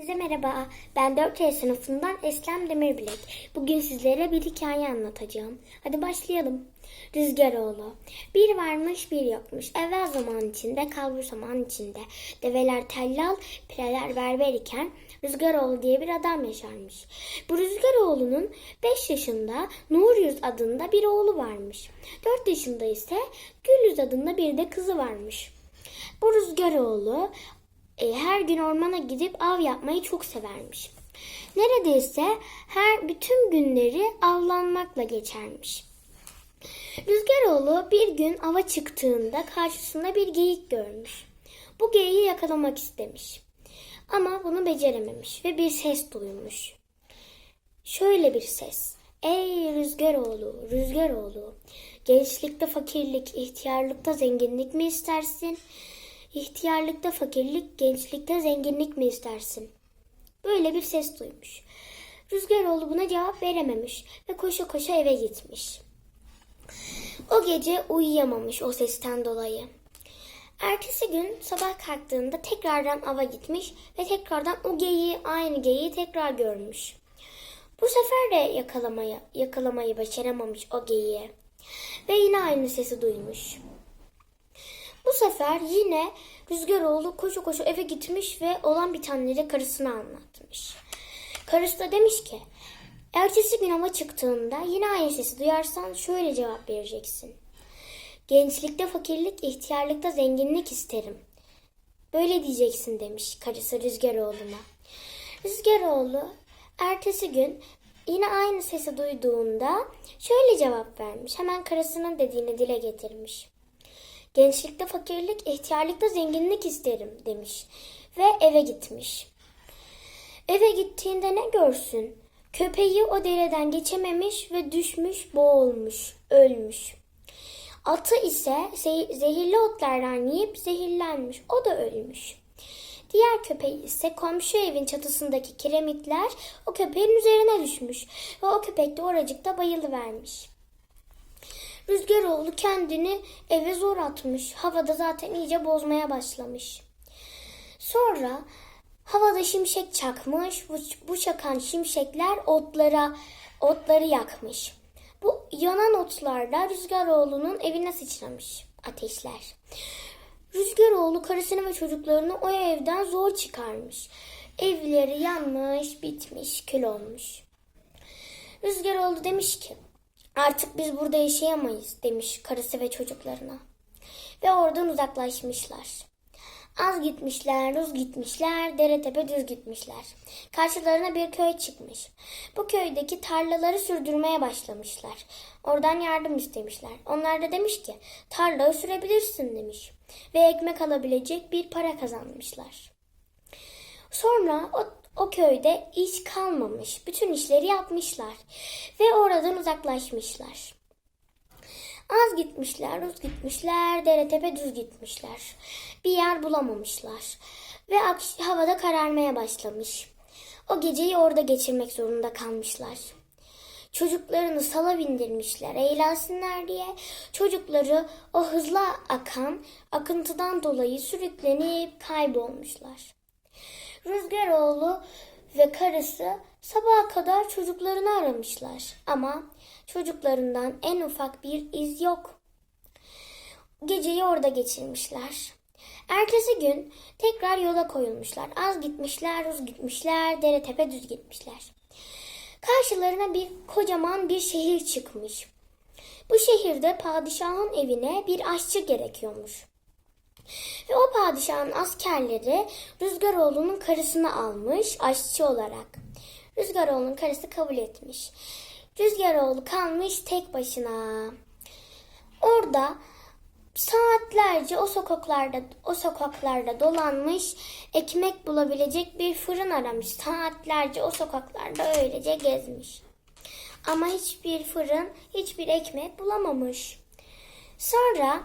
Size merhaba. Ben 4 sınıfından Eslem Demirbilek. Bugün sizlere bir hikaye anlatacağım. Hadi başlayalım. Rüzgaroğlu. Bir varmış bir yokmuş. Evvel zaman içinde, kalbur zaman içinde. Develer tellal, pireler berber iken Rüzgaroğlu diye bir adam yaşarmış. Bu Rüzgaroğlu'nun 5 yaşında Nur Yüz adında bir oğlu varmış. 4 yaşında ise Gül Yüz adında bir de kızı varmış. Bu Rüzgaroğlu e, her gün ormana gidip av yapmayı çok severmiş. Neredeyse her bütün günleri avlanmakla geçermiş. Rüzgaroğlu bir gün ava çıktığında karşısında bir geyik görmüş. Bu geyiği yakalamak istemiş. Ama bunu becerememiş ve bir ses duymuş. Şöyle bir ses. Ey Rüzgaroğlu, Rüzgaroğlu, gençlikte fakirlik, ihtiyarlıkta zenginlik mi istersin? İhtiyarlıkta fakirlik, gençlikte zenginlik mi istersin? Böyle bir ses duymuş. Rüzgaroğlu buna cevap verememiş ve koşa koşa eve gitmiş. O gece uyuyamamış o sesten dolayı. Ertesi gün sabah kalktığında tekrardan ava gitmiş ve tekrardan o geyiği aynı geyiği tekrar görmüş. Bu sefer de yakalamayı, yakalamayı başaramamış o geyiği. Ve yine aynı sesi duymuş. Bu sefer yine Rüzgaroğlu koşu koşu eve gitmiş ve olan bitenleri karısına anlatmış. Karısı da demiş ki, ertesi gün hava çıktığında yine aynı sesi duyarsan şöyle cevap vereceksin. Gençlikte fakirlik, ihtiyarlıkta zenginlik isterim. Böyle diyeceksin demiş karısı Rüzgaroğlu'na. Rüzgaroğlu ertesi gün yine aynı sesi duyduğunda şöyle cevap vermiş. Hemen karısının dediğini dile getirmiş. Gençlikte fakirlik, ihtiyarlıkta zenginlik isterim demiş ve eve gitmiş. Eve gittiğinde ne görsün? Köpeği o dereden geçememiş ve düşmüş, boğulmuş, ölmüş. Atı ise ze- zehirli otlardan yiyip zehirlenmiş, o da ölmüş. Diğer köpeği ise komşu evin çatısındaki kiremitler o köpeğin üzerine düşmüş ve o köpek de oracıkta bayılıvermiş. Rüzgaroğlu kendini eve zor atmış. Havada zaten iyice bozmaya başlamış. Sonra havada şimşek çakmış. Bu, bu çakan şimşekler otlara otları yakmış. Bu yanan otlarla Rüzgaroğlu'nun evine sıçramış ateşler. Rüzgaroğlu karısını ve çocuklarını o evden zor çıkarmış. Evleri yanmış, bitmiş, kül olmuş. Rüzgaroğlu demiş ki Artık biz burada yaşayamayız demiş karısı ve çocuklarına. Ve oradan uzaklaşmışlar. Az gitmişler, uz gitmişler, dere tepe düz gitmişler. Karşılarına bir köy çıkmış. Bu köydeki tarlaları sürdürmeye başlamışlar. Oradan yardım istemişler. Onlar da demiş ki tarlayı sürebilirsin demiş. Ve ekmek alabilecek bir para kazanmışlar. Sonra o, o köyde iş kalmamış. Bütün işleri yapmışlar. Ve oradan uzaklaşmışlar. Az gitmişler, uz gitmişler, dere tepe düz gitmişler. Bir yer bulamamışlar. Ve havada kararmaya başlamış. O geceyi orada geçirmek zorunda kalmışlar. Çocuklarını sala bindirmişler eğlensinler diye. Çocukları o hızlı akan akıntıdan dolayı sürüklenip kaybolmuşlar. Rüzgaroğlu ve karısı sabaha kadar çocuklarını aramışlar ama çocuklarından en ufak bir iz yok. Geceyi orada geçirmişler. Ertesi gün tekrar yola koyulmuşlar. Az gitmişler, uz gitmişler, dere tepe düz gitmişler. Karşılarına bir kocaman bir şehir çıkmış. Bu şehirde padişahın evine bir aşçı gerekiyormuş. Ve o padişahın askerleri Rüzgaroğlu'nun karısını almış aşçı olarak. Rüzgaroğlu'nun karısı kabul etmiş. Rüzgaroğlu kalmış tek başına. Orada saatlerce o sokaklarda o sokaklarda dolanmış, ekmek bulabilecek bir fırın aramış. Saatlerce o sokaklarda öylece gezmiş. Ama hiçbir fırın, hiçbir ekmek bulamamış. Sonra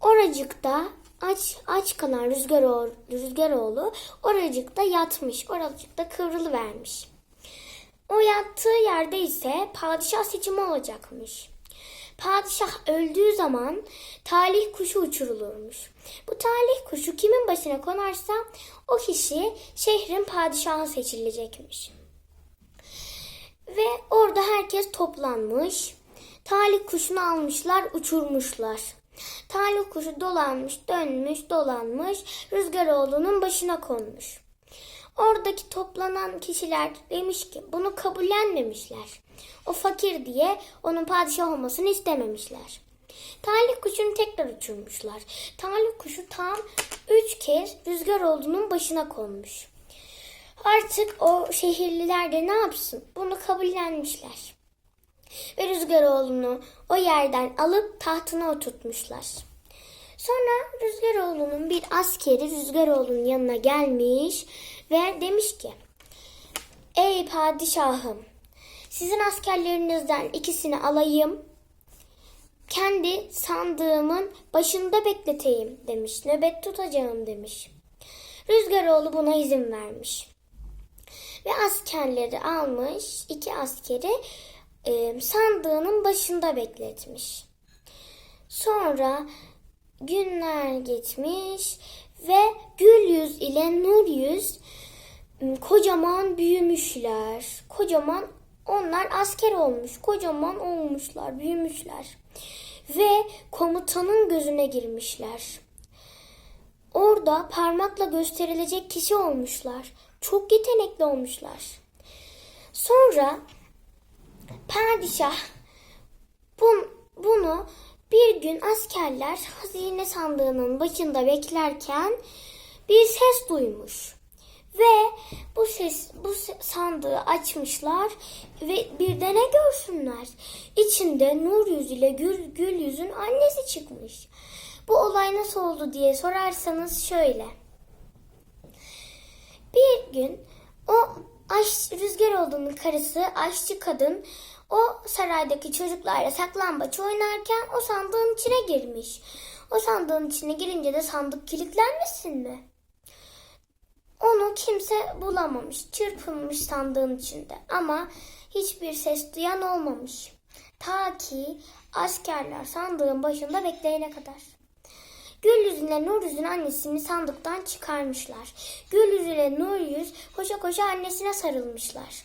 oracıkta aç aç kalan Rüzgaroğlu, Rüzgaroğlu oracıkta yatmış, oracıkta kıvrılı vermiş. O yattığı yerde ise padişah seçimi olacakmış. Padişah öldüğü zaman talih kuşu uçurulurmuş. Bu talih kuşu kimin başına konarsa o kişi şehrin padişahı seçilecekmiş. Ve orada herkes toplanmış. Talih kuşunu almışlar, uçurmuşlar. Talih kuşu dolanmış, dönmüş, dolanmış, Rüzgaroğlu'nun başına konmuş. Oradaki toplanan kişiler demiş ki bunu kabullenmemişler. O fakir diye onun padişah olmasını istememişler. Talih kuşunu tekrar uçurmuşlar. Talih kuşu tam üç kez Rüzgaroğlu'nun başına konmuş. Artık o şehirliler de ne yapsın? Bunu kabullenmişler. Ve Rüzgaroğlu'nu o yerden alıp tahtına oturtmuşlar. Sonra Rüzgaroğlu'nun bir askeri Rüzgaroğlu'nun yanına gelmiş ve demiş ki Ey padişahım sizin askerlerinizden ikisini alayım kendi sandığımın başında bekleteyim demiş. Nöbet tutacağım demiş. Rüzgaroğlu buna izin vermiş. Ve askerleri almış, iki askeri e, sandığının başında bekletmiş. Sonra günler geçmiş ve gül yüz ile nur yüz kocaman büyümüşler. Kocaman onlar asker olmuş. Kocaman olmuşlar, büyümüşler. Ve komutanın gözüne girmişler. Orada parmakla gösterilecek kişi olmuşlar. Çok yetenekli olmuşlar. Sonra padişah bun, bunu bir gün askerler hazine sandığının başında beklerken bir ses duymuş. Ve bu ses bu sandığı açmışlar ve bir de ne görsünler? İçinde Nur Yüz ile Gül, Gül Yüz'ün annesi çıkmış. Bu olay nasıl oldu diye sorarsanız şöyle. Bir gün aş, Rüzgaroğlu'nun karısı aşçı kadın o saraydaki çocuklarla saklambaç oynarken o sandığın içine girmiş. O sandığın içine girince de sandık kilitlenmesin mi? Onu kimse bulamamış. Çırpınmış sandığın içinde ama hiçbir ses duyan olmamış. Ta ki askerler sandığın başında bekleyene kadar. Gül yüzüne Nur yüzün annesini sandıktan çıkarmışlar. Gül yüzüne Nur yüz koşa koşa annesine sarılmışlar.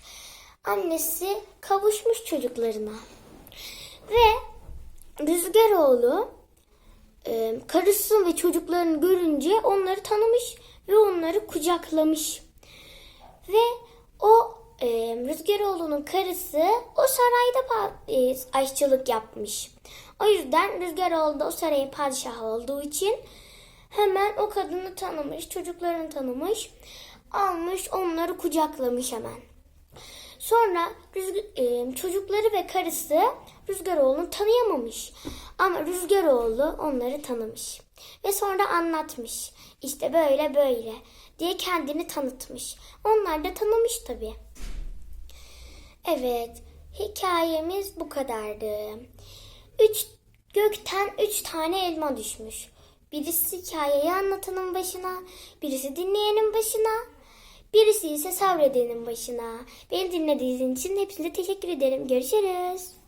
Annesi kavuşmuş çocuklarına. Ve Rüzgaroğlu e, karısı ve çocuklarını görünce onları tanımış ve onları kucaklamış. Ve o e, Rüzgaroğlu'nun karısı o sarayda e, aşçılık yapmış. O yüzden Rüzgaroğlu da o sarayın padişahı olduğu için hemen o kadını tanımış, çocuklarını tanımış, almış onları kucaklamış hemen. Sonra Rüzg- e, çocukları ve karısı Rüzgaroğlu'nu tanıyamamış. Ama Rüzgaroğlu onları tanımış. Ve sonra anlatmış. İşte böyle böyle diye kendini tanıtmış. Onlar da tanımış tabii. Evet, hikayemiz bu kadardı. Üç, gökten üç tane elma düşmüş. Birisi hikayeyi anlatanın başına, birisi dinleyenin başına, birisi ise sabredenin başına. Beni dinlediğiniz için hepinize teşekkür ederim. Görüşürüz.